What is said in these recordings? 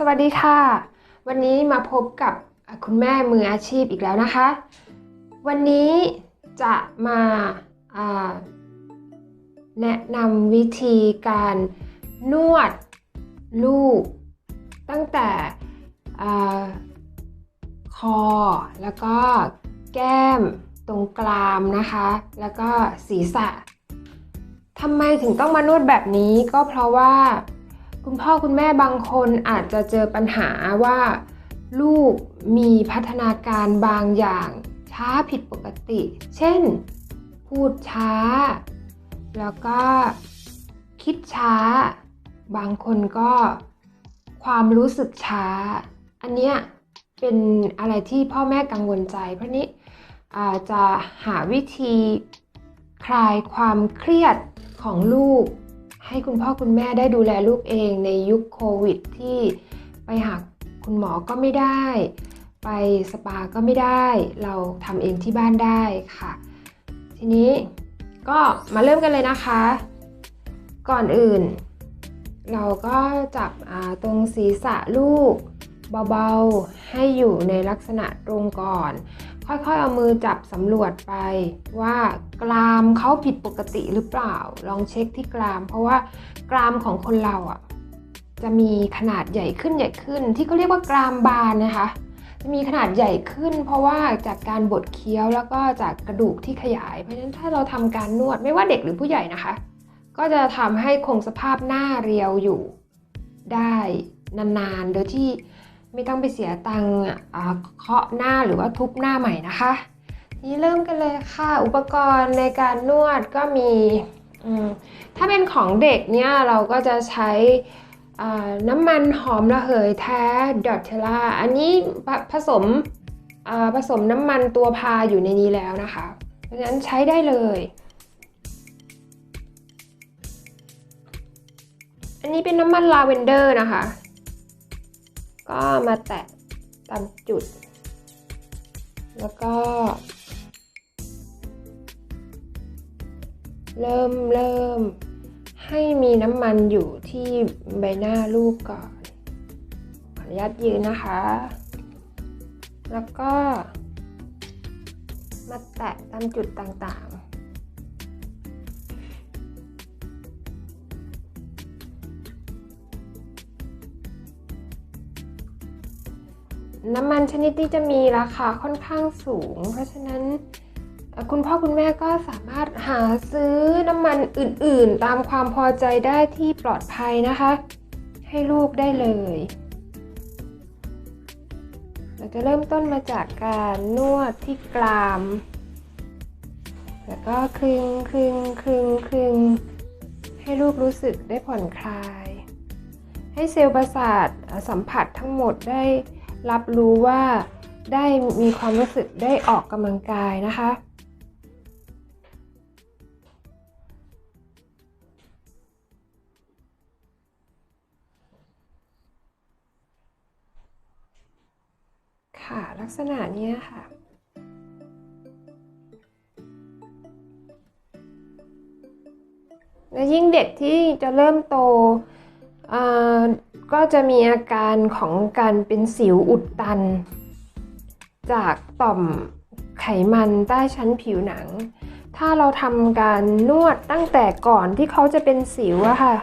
สวัสดีค่ะ วันนี้มาพบกับคุณแม่มืออาชีพอีกแล้วนะคะ วันนี้จะมาาแนะนำวิธีการนวดลูก ตั้งแต่อคอแล้วก็แก้มตรงกรามนะคะ แล้วก็ศีรษะทำไมถึงต้องมานวดแบบนี้ก็เพราะว่า คุณพ่อคุณแม่บางคนอาจจะเจอปัญหาว่า ลูกมีพัฒนาการบางอย่าง ช้าผิดปกติ เช่น พูดช้า แล้วก็คิดช้า บางคนก็ความรู้สึกช้า อันเนี้ยเป็นอะไรที่พ่อแม่กังวลใจ เพราะนี้าจะหาวิธีคลายความเครียดของลูก ให้คุณพ่อคุณแม่ได้ดูแลลูกเองในยุคโควิด ที่ไปหาคุณหมอก็ไม่ได้ ไปสปาก็ไม่ได้ เราทำเองที่บ้านได้ค่ะ ทีนี้ก็มาเริ่มกันเลยนะคะ ก่อนอื่น เราก็จับตรงศีรษะลูกเบาๆ ให้อยู่ในลักษณะตรงก่อน ค่อยๆเอามือจับสำรวจไปว่ากรามเขาผิดปกติหรือเปล่า ลองเช็คที่กราม เพราะว่ากรามของคนเราอะจะมีขนาดใหญ่ขึ้นใหญ่ขึ้น ที่เขาเรียกว่ากรามบานนะคะ จะมีขนาดใหญ่ขึ้น เพราะว่าจากการบดเคี้ยวแล้วก็จากกระดูกที่ขยาย เพราะฉะนั้นถ้าเราทำการนวดไม่ว่าเด็กหรือผู้ใหญ่นะคะ ก็จะทำให้คงสภาพหน้าเรียวอยู่ได้นานๆ โดยที่ ไม่ต้องไปเสียตังค์เคาะหน้าหรือว่าทุบหน้าใหม่นะคะ นี่เริ่มกันเลยค่ะ อุปกรณ์ในการนวดก็มีถ้าเป็นของเด็กเนี่ยเราก็จะใช้น้ำมันหอมระเหยแท้ดอทเทล่าอันนี้ผสมผสมน้ำมันตัวพาอยู่ในนี้แล้วนะคะ เพราะฉะนั้นใช้ได้เลย อันนี้เป็นน้ำมันลาเวนเดอร์นะคะ ก็มาแตะตามจุด แล้วก็ เริ่มเริ่มให้มีน้ำมันอยู่ที่ใบหน้าลูกก่อน ขออนุญาตยืนนะคะ แล้วก็ มาแตะตามจุดต่าง น้ำมันชนิดที่จะมีราคาค่อนข้างสูง เพราะฉะนั้นคุณพ่อคุณแม่ก็สามารถหาซื้อน้ำมันอื่นๆ ตามความพอใจได้ที่ปลอดภัยนะคะ ให้ลูกได้เลย เราจะเริ่มต้นมาจากการนวดที่กราม แล้วก็คลึงคลึงคลึงคลึงให้ลูกรู้สึกได้ผ่อนคลาย ให้เซลล์ประสาทสัมผัสทั้งหมดได้ รับรู้ว่าได้มีความรู้สึกได้ออกกำลังกายนะคะ ค่ะลักษณะนี้ค่ะและยิ่งเด็กที่จะเริ่มโตก็จะมีอาการ การของการเป็นสิวอุดตัน จากต่อมไขมันใต้ชั้นผิวหนัง ถ้าเราทำการนวดตั้งแต่ก่อนที่เขาจะเป็นสิวอะค่ะ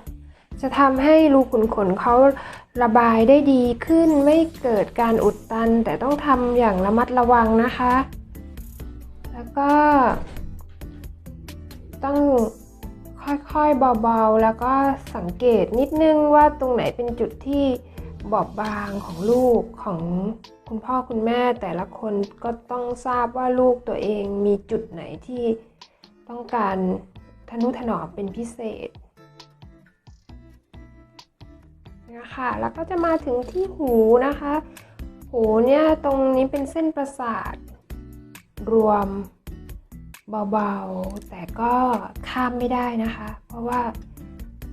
จะทำให้รูขุมขนเขาระบายได้ดีขึ้นไม่เกิดการอุดตัน แต่ต้องทำอย่างระมัดระวังนะคะ แล้วก็ ต้องค่อยๆเบาๆ แล้วก็สังเกตนิดนึงว่าตรงไหนเป็นจุดที่ บอบบางของลูกของคุณพ่อคุณแม่แต่ละคนก็ต้องทราบว่าลูกตัวเองมีจุดไหนที่ต้องการทนุถนอมเป็นพิเศษนะคะแล้วก็จะมาถึงที่หูนะคะ หูเนี่ยตรงนี้เป็นเส้นประสาท รวมเบาๆ แต่ก็ข้ามไม่ได้นะคะ เพราะว่า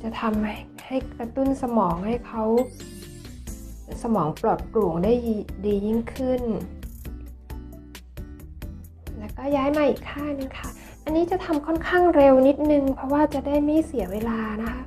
จะทำให้ให้กระตุ้นสมองให้เขา สมองปลอดโปร่งได้ดียิ่งขึ้น แล้วก็ย้ายมาอีกข้างนึงค่ะ อันนี้จะทำค่อนข้างเร็วนิดนึง เพราะว่าจะได้ไม่เสียเวลานะคะ